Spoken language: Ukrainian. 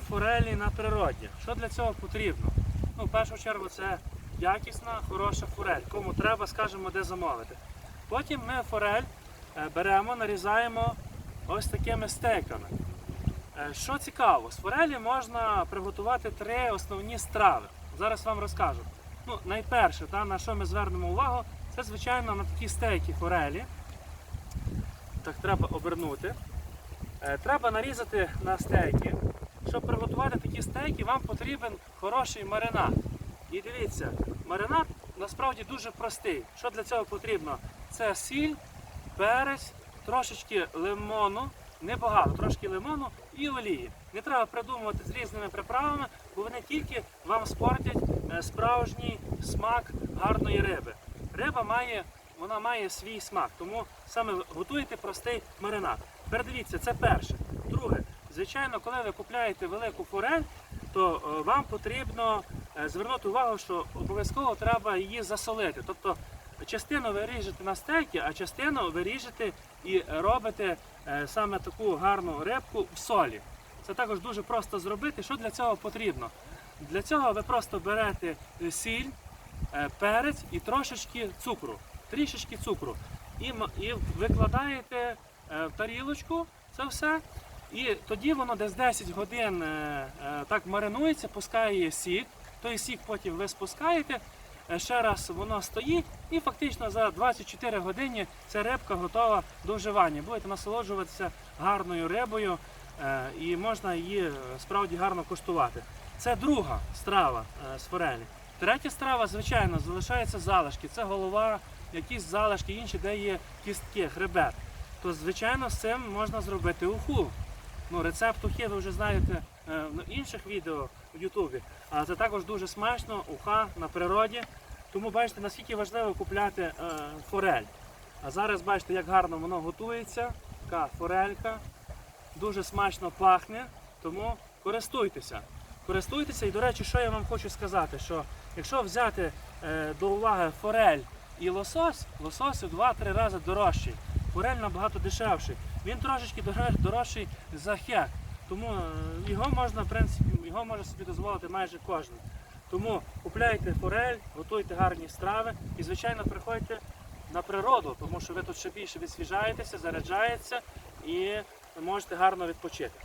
форелі на природі. Що для цього потрібно? Ну, в першу чергу це якісна, хороша форель. Кому треба, скажемо, де замовити. Потім ми форель е, беремо, нарізаємо ось такими стейками. Е, Що цікаво, з форелі можна приготувати три основні страви. Зараз вам розкажу. Ну, найперше, та, на що ми звернемо увагу, це звичайно на такі стейки форелі. Так треба обернути. Е, Треба нарізати на стейки. Щоб приготувати такі стейки, вам потрібен хороший маринад. І дивіться, маринад насправді дуже простий. Що для цього потрібно? Це сіль, перець, трошечки лимону, небагато, трошки лимону і олії. Не треба придумувати з різними приправами, бо вони тільки вам спортять е, справжній смак гарної риби. Риба має, вона має свій смак, тому саме готуєте простий маринад. Тепер дивіться, це перше. Друге, звичайно, коли ви купляєте велику форель, то е, вам потрібно е, звернути увагу, що обов'язково треба її засолити. Тобто частину ви ріжете на стейки, а частину ви ріжете і робите е, саме таку гарну рибку в солі. Це також дуже просто зробити. Що для цього потрібно? Для цього ви просто берете сіль, перець і трошечки цукру, трішечки цукру. І, і викладаєте в тарілочку це все. І тоді воно десь 10 годин е, е, так маринується, пускає сік. Той сік потім ви спускаєте, е, ще раз воно стоїть, і фактично за 24 години ця рибка готова до вживання. Будете насолоджуватися гарною рибою і можна її справді гарно куштувати. Це друга страва з форелі. Третя страва, звичайно, залишаються залишки. Це голова, якісь залишки, інші, де є кістки, хребет. То, звичайно, з цим можна зробити уху. Ну, рецепт ухи ви вже знаєте е, в інших відео в Ютубі. А це також дуже смачно, уха на природі. Тому бачите, наскільки важливо купляти е, форель. А зараз бачите, як гарно воно готується. Така форелька. Дуже смачно пахне, тому користуйтеся. Користуйтеся, і до речі, що я вам хочу сказати, що якщо взяти е, до уваги форель і лосось, лосось у 2-3 рази дорожчий. Форель набагато дешевший. Він трошечки дорожчий за хек. Тому е, його можна, в принципі, його може собі дозволити майже кожен. Тому купляйте форель, готуйте гарні страви і, звичайно, приходьте на природу, тому що ви тут ще більше відсвіжаєтеся, заряджаєтеся і можете гарно відпочити.